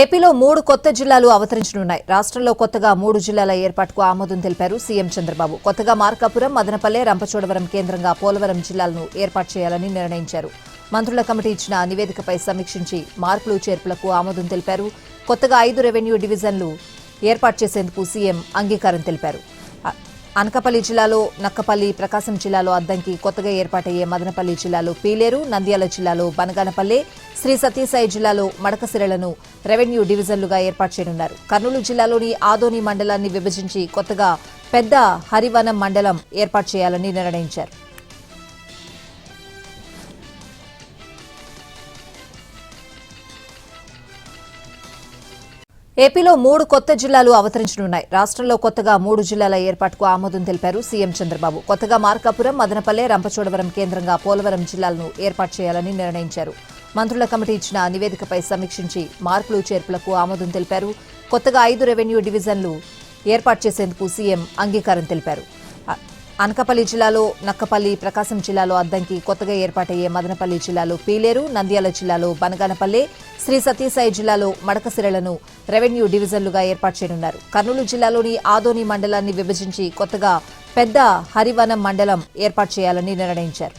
ఏపీలో మూడు కొత్త జిల్లాలు అవతరించనున్నాయి. రాష్ట్రంలో కొత్తగా మూడు జిల్లాల ఏర్పాటుకు ఆమోదం తెలిపారు సీఎం చంద్రబాబు. కొత్తగా మార్కాపురం మదనపల్లె రంపచోడవరం కేంద్రంగా పోలవరం జిల్లాలను ఏర్పాటు చేయాలని నిర్ణయించారు. మంత్రుల కమిటీ ఇచ్చిన నివేదికపై సమీక్షించి మార్పులు చేర్పులకు ఆమోదం తెలిపారు. కొత్తగా ఐదు రెవెన్యూ డివిజన్లు ఏర్పాటు చేసేందుకు సీఎం అంగీకారం తెలిపారు. అనకపల్లి జిల్లాలో నక్కపల్లి ప్రకాశం జిల్లాలో అద్దంకి కొత్తగా ఏర్పాటయ్యే మదనపల్లి జిల్లాలో పీలేరు నంద్యాల జిల్లాలో బనగానపల్లె శ్రీ సత్యసాయి జిల్లాలో మడకసిరలను రెవెన్యూ డివిజన్లుగా ఏర్పాటు చేయనున్నారు. కర్నూలు జిల్లాలోని ఆదోని మండలాన్ని విభజించి కొత్తగా పెద్ద హరివనం మండలం ఏర్పాటు చేయాలని నిర్ణయించారు. ఏపీలో మూడు కొత్త జిల్లాలు అవతరించనున్నాయి. రాష్ట్రంలో కొత్తగా మూడు జిల్లాల ఏర్పాటుకు ఆమోదం తెలిపారు సీఎం చంద్రబాబు. కొత్తగా మార్కాపురం మదనపల్లె రంపచోడవరం కేంద్రంగా పోలవరం జిల్లాలను ఏర్పాటు చేయాలని నిర్ణయించారు. మంత్రుల కమిటీ ఇచ్చిన నివేదికపై సమీక్షించి మార్పులు చేర్పులకు ఆమోదం తెలిపారు. కొత్తగా ఐదు రెవెన్యూ డివిజన్లు ఏర్పాటు చేసేందుకు సీఎం అంగీకారం తెలిపారు. అనకపల్లి జిల్లాలో నక్కపల్లి ప్రకాశం జిల్లాలో అద్దంకి కొత్తగా ఏర్పాటయ్యే మదనపల్లి జిల్లాలో పీలేరు నంద్యాల జిల్లాలో బనగానపల్లె శ్రీ సత్యసాయి జిల్లాలో మడకసిరలను రెవెన్యూ డివిజన్లుగా ఏర్పాటు చేయనున్నారు. కర్నూలు జిల్లాలోని ఆదోని మండలాన్ని విభజించి కొత్తగా పెద్ద హరివనం మండలం ఏర్పాటు చేయాలని నిర్ణయించారు.